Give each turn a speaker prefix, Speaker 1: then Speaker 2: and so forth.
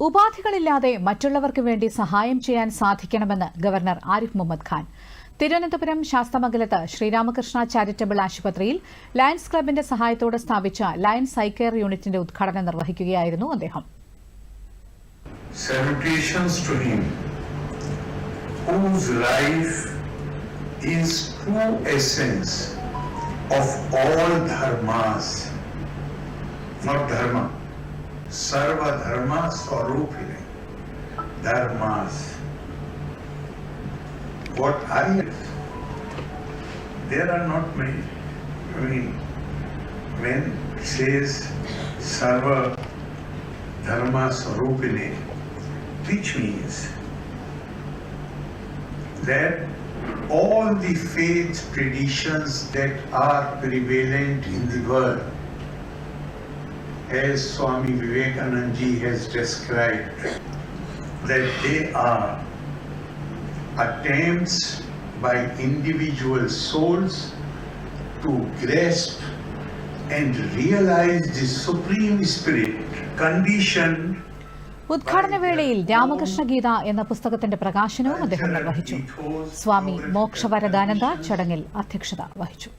Speaker 1: ഉപാധികളില്ലാതെ മറ്റുള്ളവർക്ക് വേണ്ടി സഹായം ചെയ്യാൻ സാധിക്കണമെന്ന് ഗവർണർ ആരിഫ് മുഹമ്മദ് ഖാൻ. തിരുവനന്തപുരം ശാസ്തമംഗലത്ത് ശ്രീരാമകൃഷ്ണ ചാരിറ്റബിൾ ആശുപത്രിയിൽ ലയൺസ് ക്ലബിന്റെ സഹായത്തോടെ സ്ഥാപിച്ച ലയൺസ് ഐ യൂണിറ്റിന്റെ ഉദ്ഘാടനം നിർവഹിക്കുകയായിരുന്നു അദ്ദേഹം.
Speaker 2: Of all dharmas, not dharma, सर्वधर्म स्वरूप है धर्म what are you there are not men mean men says सर्व धर्म स्वरूप ने which means that all the faith traditions that are prevalent in the as Swami Vivekananda ji has described, that they are attempts by individual souls to grasp and realize the supreme spirit conditioned
Speaker 1: ഉദ്ഘാടന വേളയിൽ രാമകൃഷ്ണ ഗീത എന്ന പുസ്തകത്തിന്റെ പ്രകാശനവും അദ്ദേഹം നിർവഹിച്ചു സ്വാമി മോക്ഷവരദാനന്ദ ചടങ്ങിൽ അധ്യക്ഷത വഹിച്ചു